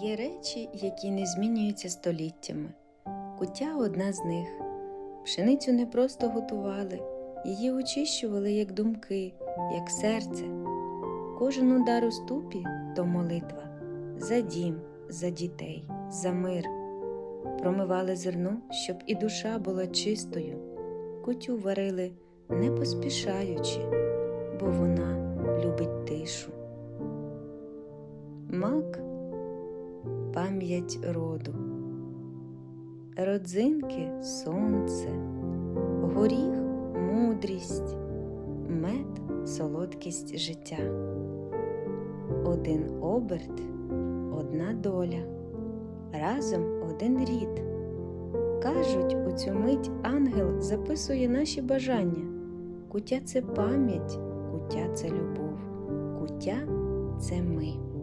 Є речі, які не змінюються століттями. Куття одна з них. Пшеницю не просто готували, її очищували як думки, як серце. Кожен удар у ступі то молитва за дім, за дітей, за мир. Промивали зерно, щоб і душа була чистою. Кутю варили не поспішаючи, бо вона любить тишу. Мак пам'ять роду, родзинки сонце, горіх мудрість, мед солодкість життя. Один оберт, одна доля, разом один рід. Кажуть, у цю мить ангел записує наші бажання. Куття це пам'ять, куття це любов, куття це ми.